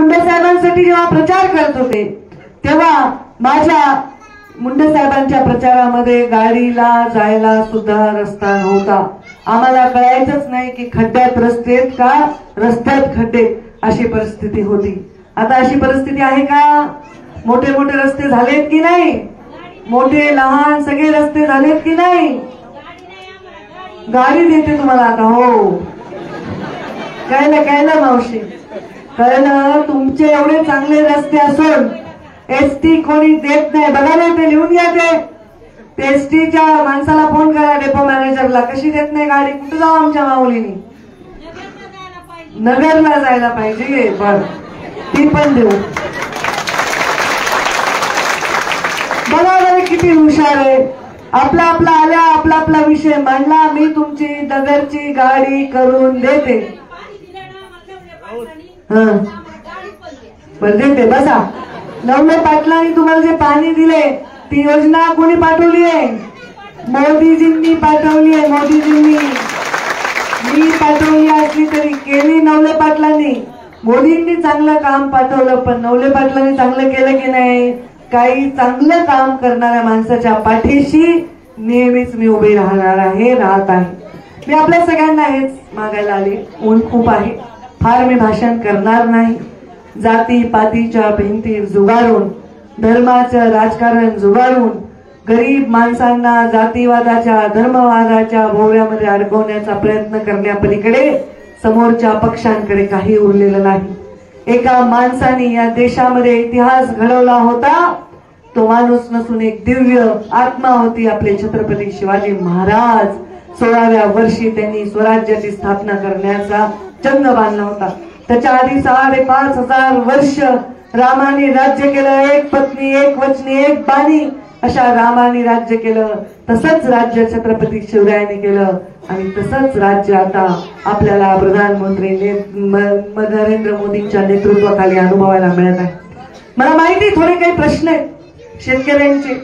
मुंडे साहेबांसाठी जेव्हा प्रचार करत होते तेव्हा माझ्या मुंडे साहेबांच्या प्रचारामध्ये गाडीला जायला सुद्धा रस्ता नव्हता. आम्हाला कळायचंच नाही की खड्ड्यात रस्ते का रस्त्यात खड्डे अशी परिस्थिती होती. आता अशी परिस्थिती आहे का? मोठे मोठे रस्ते झालेत की नाही? मोठे लहान सगळे रस्ते झालेत की नाही? गाडी देते तुम्हाला आता हो. कळलं कळलं मावशी. कळलं तुमचे एवढे चांगले रस्ते असून एस टी कोणी देत नाही. बघा ना ते लिहून घ्या ते. एसटीच्या माणसाला फोन करा डेपो मॅनेजरला कशी देत नाही गाडी? कुठे जाऊ आमच्या माऊलीनी? नगरला जायला पाहिजे. बर. ती पण देऊ. बघा बरं किती हुशार आहे. आपला आपला आल्या आपला आपला विषय मांडला. मी तुमची नगरची गाडी करून देते. हा. बर देते बसा. नवमे पाटलांनी तुम्हाला जे पाणी दिले ती योजना कोणी पाठवली आहे? मोदीजींनी पाठवली आहे मोदीजींनी. मी पाठवली असली तरी केली नवले पाटलांनी. मोदींनी चांगलं काम पाठवलं पण नवले पाटलांनी चांगलं केलं की नाही? काही चांगलं काम करणाऱ्या माणसाच्या पाठीशी नेहमीच मी उभी राहणार आहे राहत आहे. मी आपल्या सगळ्यांना हेच मागायला आले. ऊन खूप आहे. फार मी भाषण करणार नाही. जाती पातीच्या भिंती जुगारून धर्माचं राजकारण जुगारून गरीब माणसांना जातीवादाच्या धर्मवादाच्या भोवऱ्यामध्ये अडकवण्याचा प्रयत्न करण्यापलीकडे समोरच्या पक्षांकडे काही उरलेलं नाही. एका माणसाने या देशामध्ये इतिहास घडवला होता तो माणूस नसून एक दिव्य आत्मा होती आपले छत्रपती शिवाजी महाराज. सोळाव्या वर्षी त्यांनी स्वराज्याची स्थापना करण्याचा चंद बांधला होता. त्याच्या आधी साडेपाच हजार वर्ष रामाने राज्य केलं. एक पत्नी एक वचनी एक बाणी. अशा रामाने राज्य केलं. तसंच राज्य छत्रपती शिवरायाने केलं. आणि तसंच राज्य आता आपल्याला प्रधानमंत्री ने- नरेंद्र मोदींच्या नेतृत्वाखाली अनुभवायला मिळत आहे. मला माहिती आहे, थोडे काही प्रश्न आहेत. शेतकऱ्यांचे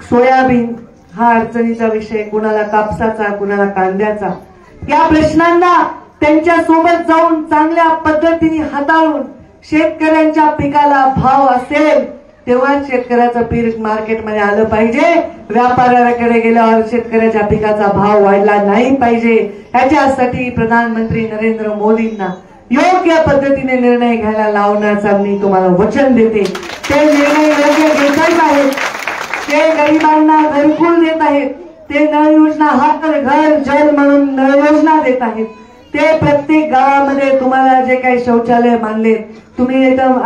सोयाबीन हा अडचणीचा विषय कुणाला कापसाचा कुणाला कांद्याचा. या प्रश्नांना त्यांच्यासोबत जाऊन चांगल्या पद्धतीने हाताळून शेतकऱ्यांच्या पिकाला भाव असेल तेव्हा शेतकऱ्याचं पीक मार्केटमध्ये आलं पाहिजे. व्यापाऱ्याकडे गेल्यावर शेतकऱ्याच्या पिकाचा भाव वाढला नाही पाहिजे. ह्याच्यासाठी प्रधानमंत्री नरेंद्र मोदींना योग्य पद्धतीने निर्णय घ्यायला लावण्याचा मी तुम्हाला वचन देते. ते निर्णय योग्य घेतच आहेत ते गरिबांना घरकुल देत आहेत ते नळ योजना हा तर घर जल म्हणून नळ योजना देत आहेत. ते प्रत्येक गावामध्ये तुम्हाला जे काही शौचालय बांधले तुम्ही एकदम